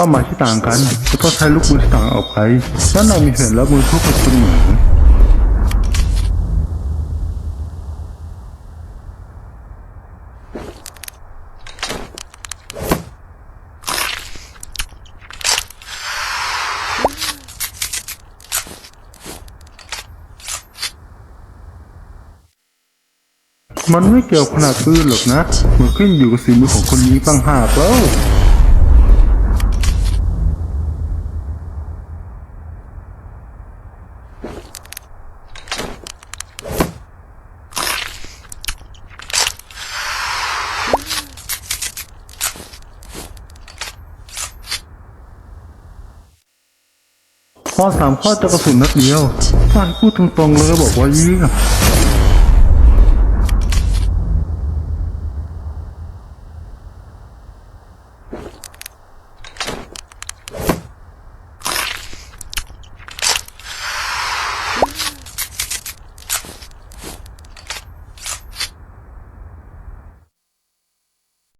เป้าหมายที่ต่างกันจะต้องใช้ลูกมือที่ต่างออกไปและเรามีแผนรับมือทุกคนเสมอมันไม่เกี่ยวขนาดปืนหรอกนะ มันขึ้นอยู่กับสีมือของคนนี้ตั้งหากแล้ว พอสามข้อจะกระสุนนัดเดียวถ้าให้พูดตรงๆเลยบอกว่าเยี่ย